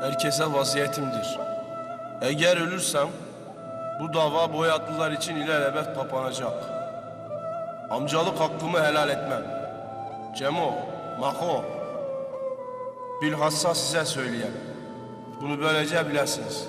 herkese vaziyetimdir. Eğer ölürsem bu dava boyatlılar için ilelebet kapanacak. Amcalık hakkımı helal etmem. Cemo, Mako, bilhassa size söyleyeyim. Bunu böylece bilesiniz.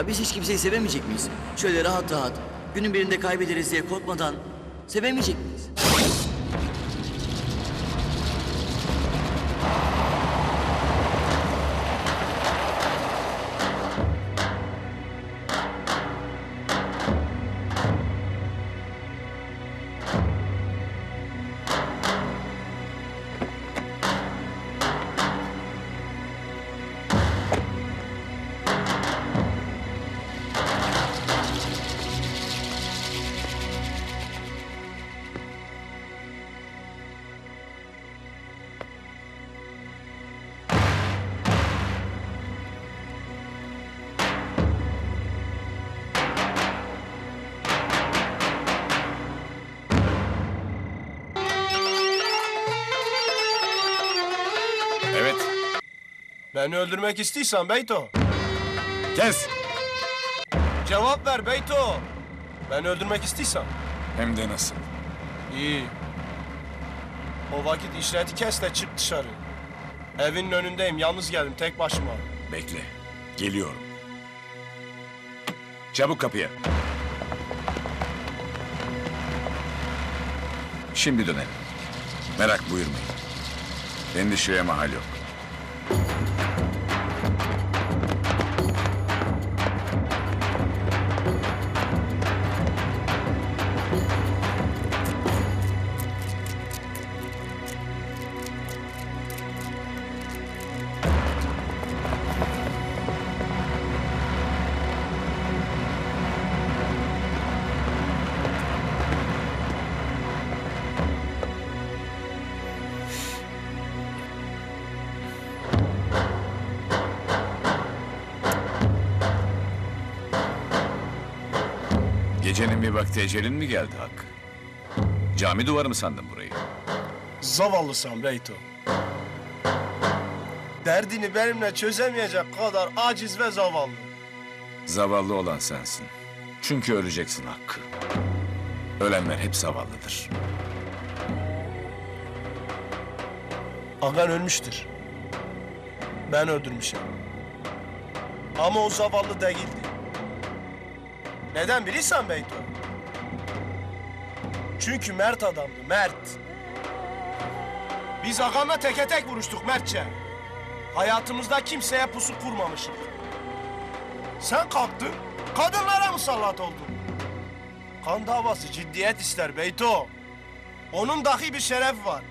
Ya biz hiç kimseyi sevemeyecek miyiz? Şöyle rahat rahat, günün birinde kaybederiz diye korkmadan sevemeyecek miyiz? Beni öldürmek istiyorsan Beyto, Kes. cevap ver Beyto. Beni öldürmek istiyorsan. Hem de nasıl? İyi. O vakit işleti kes de çık dışarı. Evinin önündeyim, yalnız geldim tek başıma. Bekle. Geliyorum. Çabuk kapıya. Şimdi dönelim. Merak buyurmayın. Endişeye mahal yok. Gecenin bir vakti ecelin mi geldi Hakkı? Cami duvarı mı sandın burayı? Zavallısın Beyto. Derdini benimle çözemeyecek kadar aciz ve zavallı. Zavallı olan sensin. Çünkü öleceksin Hakkı. Ölenler hep zavallıdır. Agan ölmüştür. Ben öldürmüşüm. Ama o zavallı değildi. Neden bilirsen Beyto? Çünkü mert adamdı, mert. Biz Agan'la teke tek vuruştuk mertçe. Hayatımızda kimseye pusu kurmamışız. Sen kalktın, kadınlara musallat oldun. Kan davası ciddiyet ister Beyto. Onun dahi bir şeref var.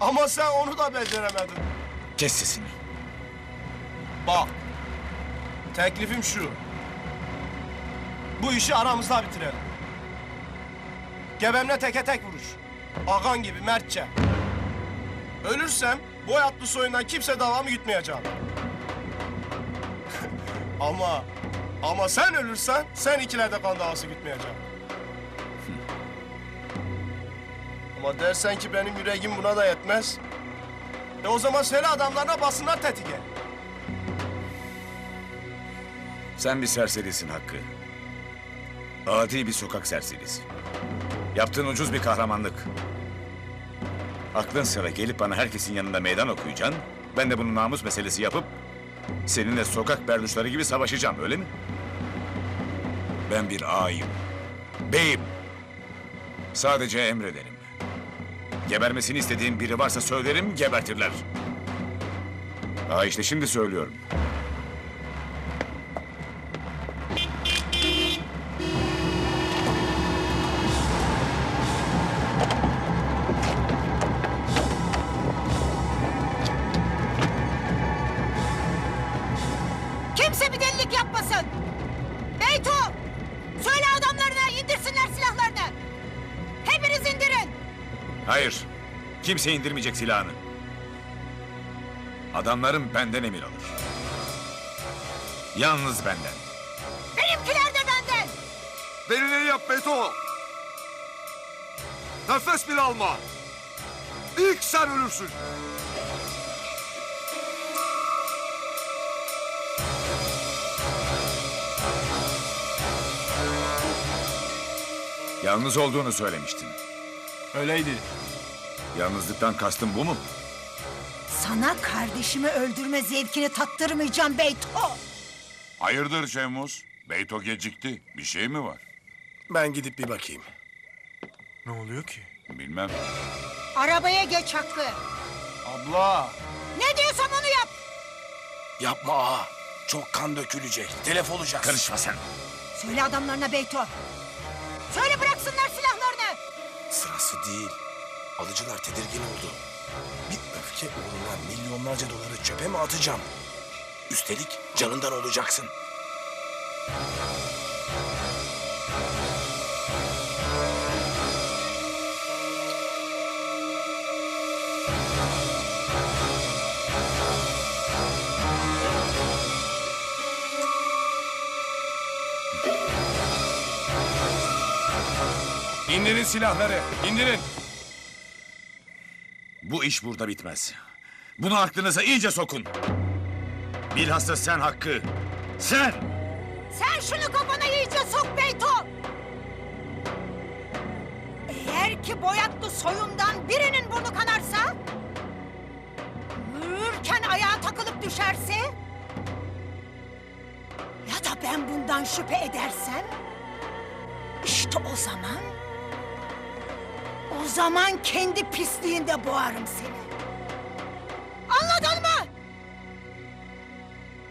Ama sen onu da beceremedin. Kes sesini. Bak, teklifim şu. Bu işi aramızda bitirelim. Gebemle teke tek vuruş. Agan gibi mertçe. Ölürsem boy atlı soyundan kimse davamı yutmayacak. ama ama sen ölürsen sen ikilerde kan davası gütmeyecek. ama dersen ki benim yüreğim buna da yetmez. E o zaman söyle adamlarına basınlar tetike. Sen bir serserisin Hakkı. Adi bir sokak serserisi. Yaptığın ucuz bir kahramanlık. Aklın sıra gelip bana herkesin yanında meydan okuyacaksın. Ben de bunu namus meselesi yapıp seninle sokak berduşları gibi savaşacağım öyle mi? Ben bir ağayım. Beyim. Sadece emrederim. Gebermesini istediğim biri varsa söylerim, gebertirler. Aa işte şimdi söylüyorum. Kimse bir delilik yapmasın. Beyto! Söyle adamlarına indirsinler silahlarını. Hepiniz indirin. Hayır. Kimse indirmeyecek silahını. Adamlarım benden emir alır. Yalnız benden. Benimkiler de benden. Beni ne yap Beto? Nefes bile alma. İlk sen ölürsün. Yalnız olduğunu söylemiştin. Öyleydi. Yalnızlıktan kastın bu mu? Sana kardeşimi öldürme zevkini tattırmayacağım Beyto. Hayırdır Şemus? Beyto gecikti. Bir şey mi var? Ben gidip bir bakayım. Ne oluyor ki? Bilmem. Arabaya geç Hakkı. Abla. Ne diyorsam onu yap. Yapma ağa. Çok kan dökülecek. Telef olacağız. Karışma sen. Söyle adamlarına Beyto. Söyle bıraksınlar silahlarını. Sırası değil. Alıcılar tedirgin oldu. Bir öfke uğruna milyonlarca doları çöpe mi atacağım? Üstelik canından olacaksın. İndirin silahları, indirin. Bu iş burada bitmez. Bunu aklınıza iyice sokun. Bilhassa sen Hakkı. Sen! Sen şunu kafana iyice sok Beyto. Eğer ki boyatlı soyundan birinin burnu kanarsa... ...yürürken ayağa takılıp düşerse... ...ya da ben bundan şüphe edersem... ...işte o zaman... ...o zaman kendi pisliğinde boğarım seni. Anladın mı?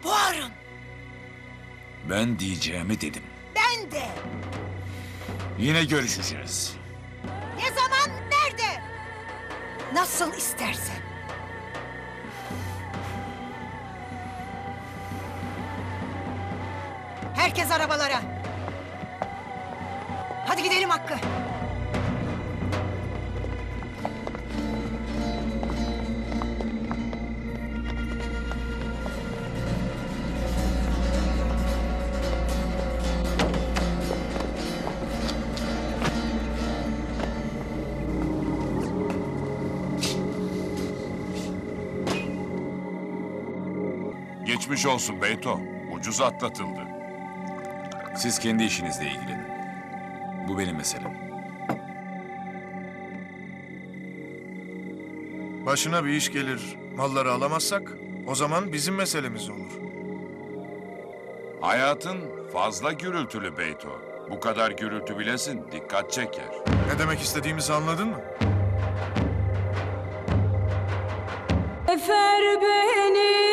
Boğarım. Ben diyeceğimi dedim. Ben de. Yine görüşeceğiz. Ne zaman, nerede? Nasıl istersen. Herkes arabalara. Hadi gidelim Hakkı. Geçmiş olsun Beyto. Ucuz atlatıldı. Siz kendi işinizle ilgilenin. Bu benim meselem. Başına bir iş gelir, malları alamazsak o zaman bizim meselemiz olur. Hayatın fazla gürültülü Beyto. Bu kadar gürültü bilesin dikkat çeker. Ne demek istediğimizi anladın mı? Efer beni